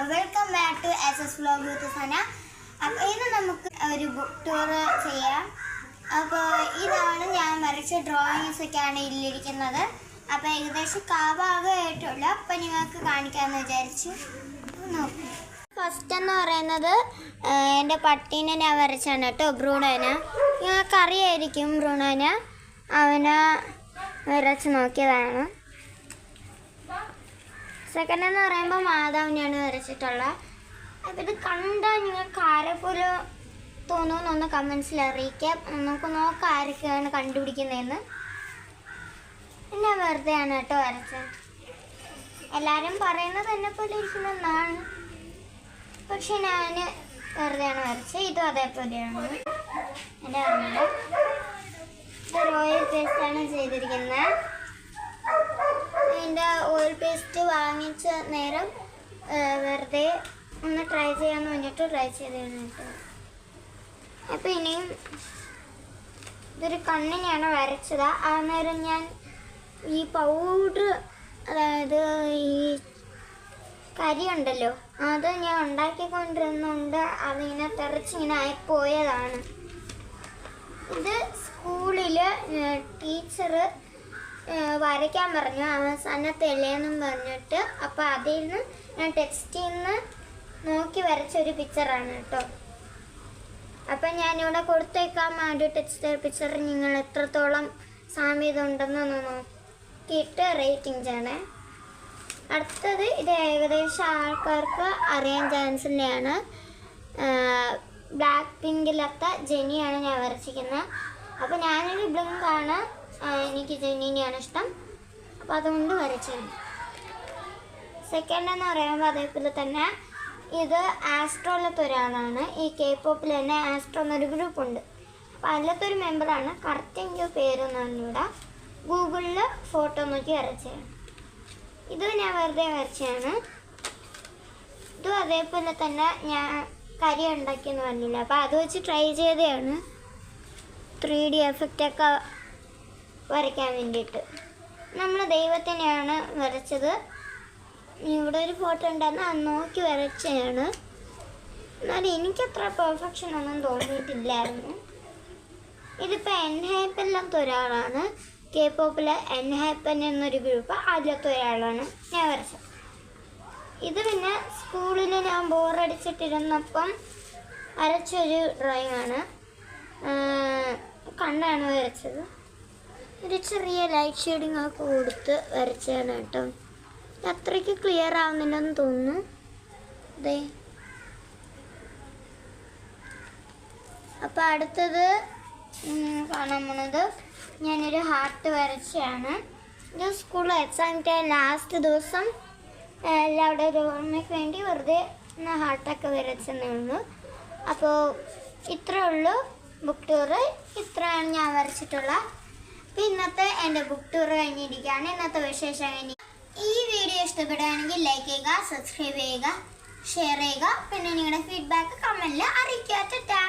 അപ്പോൾ welcome back to S S vlog with Sana അപ്പോൾ ഇന്ന് നമുക്ക് ഒരു ബുക്ക് ടൂർ ചെയ്യാം. അപ്പോൾ ഇതാണ് ഞാൻ വരച്ച ഡ്രോയിങ്സ് ഒക്കെയാണ് ഇതിലിരിക്കുന്നത്. അപ്പോൾ ഏകദേശം കാഭാഗമായിട്ടുള്ള അപ്പം നിങ്ങൾക്ക് കാണിക്കാമെന്ന് വിചാരിച്ചു. നോക്കും. ഫസ്റ്റ് എന്ന് പറയുന്നത് എന്റെ പട്ടീനെ ഞാൻ വരച്ചാണ് കേട്ടോ ബ്രൂണോനെ നിങ്ങൾക്കറിയായിരിക്കും ബ്രൂണോനെ അവനെ വരച്ച് നോക്കിയതാണ്. സെക്കൻഡ് എന്ന് പറയുമ്പോൾ മാതാവിനെയാണ് വരച്ചിട്ടുള്ളത് അപ്പോൾ ഇത് കണ്ടാൽ നിങ്ങൾക്ക് ആരെപ്പോലെ തോന്നുമെന്നൊന്ന് കമൻസിൽ അറിയിക്കാം. നമുക്ക് നോക്കാം ആരൊക്കെയാണ് കണ്ടുപിടിക്കുന്നതെന്ന്. പിന്നെ വെറുതെയാണ് കേട്ടോ വരച്ചത്. എല്ലാവരും പറയുന്നത് എന്നെ പോലെ ഇരിക്കുന്നതാണ് പക്ഷെ ഞാൻ വെറുതെയാണ് വരച്ചത്. ഇതും അതേപോലെയാണ്. എന്റെ ഇത് റോയൽ പേസ്റ്റാണ് ചെയ്തിരിക്കുന്നത്. അതിന്റെ ഓയിൽ പേസ്റ്റ് വാങ്ങിച്ച നേരം വെറുതെ ഒന്ന് ട്രൈ ചെയ്യാന്ന് പറഞ്ഞിട്ട് ട്രൈ ചെയ്ത് കഴിഞ്ഞിട്ട് അപ്പോൾ ഇനിയും ഇതൊരു കണ്ണിനെയാണ് വരച്ചത്. ആ നേരം ഞാൻ ഈ പൗഡർ അതായത് ഈ കരി ഉണ്ടല്ലോ അത് ഞാൻ ഉണ്ടാക്കിക്കൊണ്ടിരുന്നുണ്ട് അതിങ്ങനെ തെറിച്ചിങ്ങനെ ആയിപ്പോയതാണ് ഇത് സ്കൂളിൽ ടീച്ചർ വരയ്ക്കാൻ പറഞ്ഞു. അവസാനത്തെല്ലേന്നും പറഞ്ഞിട്ട് അപ്പോൾ അതിൽ നിന്ന് ഞാൻ ടെക്സ്റ്റിൽ നിന്ന് നോക്കി വരച്ചൊരു പിക്ചറാണ് കേട്ടോ. അപ്പം ഞാനിവിടെ കൊടുത്തേക്കാൻ വേണ്ടി ടെക്സ്റ്റ് പിക്ചർ. നിങ്ങൾ എത്രത്തോളം സാമ്യത ഉണ്ടെന്നൊന്ന് നോക്കിയിട്ട് റേറ്റിംഗ് ചെയ്യണേ. അടുത്തത് ഇത് ഏകദേശം ആൾക്കാർക്ക് അറിയാൻ ചാൻസ് തന്നെയാണ് ബ്ലാക്ക് പിങ്കിലത്തെ ജെനിയാണ് ഞാൻ വരച്ചിരിക്കുന്നത്. അപ്പോൾ ഞാനൊരു ബ്ലിങ്കാണ് എനിക്ക് ആണ് ഇഷ്ടം. അപ്പോൾ അതുകൊണ്ട് വരച്ചത് സെക്കൻഡ് എന്ന് പറയുമ്പോൾ അതേപോലെ തന്നെ ഇത് ആസ്ട്രോയിലത്തെ ഒരാളാണ്. ഈ കെ പോപ്പിൽ തന്നെ ആസ്ട്രോ എന്നൊരു ഗ്രൂപ്പ് ഉണ്ട്. അപ്പോൾ അതിലത്തെ ഒരു മെമ്പറാണ് കറക്റ്റ് എനിക്ക് പേരൊന്നും ഇവിടെ ഗൂഗിളിൽ ഫോട്ടോ നോക്കി വരച്ചതാണ് ഇത് ഞാൻ വെറുതെ വരച്ചതാണ് ഇതും അതേപോലെ തന്നെ ഞാൻ കരി ഉണ്ടാക്കിയെന്ന് പറഞ്ഞില്ല? അപ്പോൾ അത് വെച്ച് ട്രൈ ചെയ്തതാണ്. ത്രീ ഡി എഫക്റ്റൊക്കെ വരയ്ക്കാൻ വേണ്ടിയിട്ട്. നമ്മൾ ദൈവത്തിനെയാണ് വരച്ചത്. ഇവിടെ ഒരു ഫോട്ടോ ഉണ്ടായിരുന്നു അത് നോക്കി വരച്ചതാണ് എന്നാലും എനിക്കത്ര പെർഫെക്ഷൻ ഒന്നും തോന്നിയിട്ടില്ലായിരുന്നു. ഇതിപ്പോൾ എൻഹൈപ്പനിലത്തെ ഒരാളാണ്. കെ പോപ്പിലെ എൻഹൈപ്പൻ എന്നൊരു ഗ്രൂപ്പ് അതിലത്തെ ഒരാളാണ് ഞാൻ വരച്ചത്. ഇത് പിന്നെ സ്കൂളിൽ ഞാൻ ബോറടിച്ചിട്ടിരുന്നപ്പം വരച്ചൊരു ഡ്രോയിങ് ആണ്. കണ്ടാണ് വരച്ചത്. ഒരു ചെറിയ ലൈറ്റ് ഷെയ്ഡിങ് ഒക്കെ കൊടുത്ത് വരച്ചാണ് കേട്ടോ. അത്രയ്ക്ക് ക്ലിയർ ആവുന്നില്ലെന്ന് തോന്നുന്നു. അതെ അപ്പോൾ അടുത്തത് കാണാൻ പോണത് ഞാനൊരു ഹാർട്ട് വരച്ചാണ് ഇത് സ്കൂൾ എക്സാമിന്റെ ലാസ്റ്റ് ദിവസം എല്ലാവരുടെ ഒരു ഓർമ്മയ്ക്ക് വേണ്ടി വെറുതെ ഹാർട്ടൊക്കെ വരച്ചെന്നേ ഉള്ളൂ. അപ്പോൾ ഇത്രേ ഉള്ളൂ ബുക്ക് ടൂറ് ഇത്രയാണ് ഞാൻ വരച്ചിട്ടുള്ള ഇന്നത്തെ എന്റെ ബുക്ക് ടൂർ കഴിഞ്ഞിരിക്കുകയാണ്. ഇന്നത്തെ വിശേഷം കഴിഞ്ഞ് ഈ വീഡിയോ ഇഷ്ടപ്പെടുകയാണെങ്കിൽ ലൈക്ക് ചെയ്യുക സബ്സ്ക്രൈബ് ചെയ്യുക ഷെയർ ചെയ്യുക പിന്നെ നിങ്ങളുടെ ഫീഡ്ബാക്ക് കമന്റിൽ അറിയിക്കുക. ടാ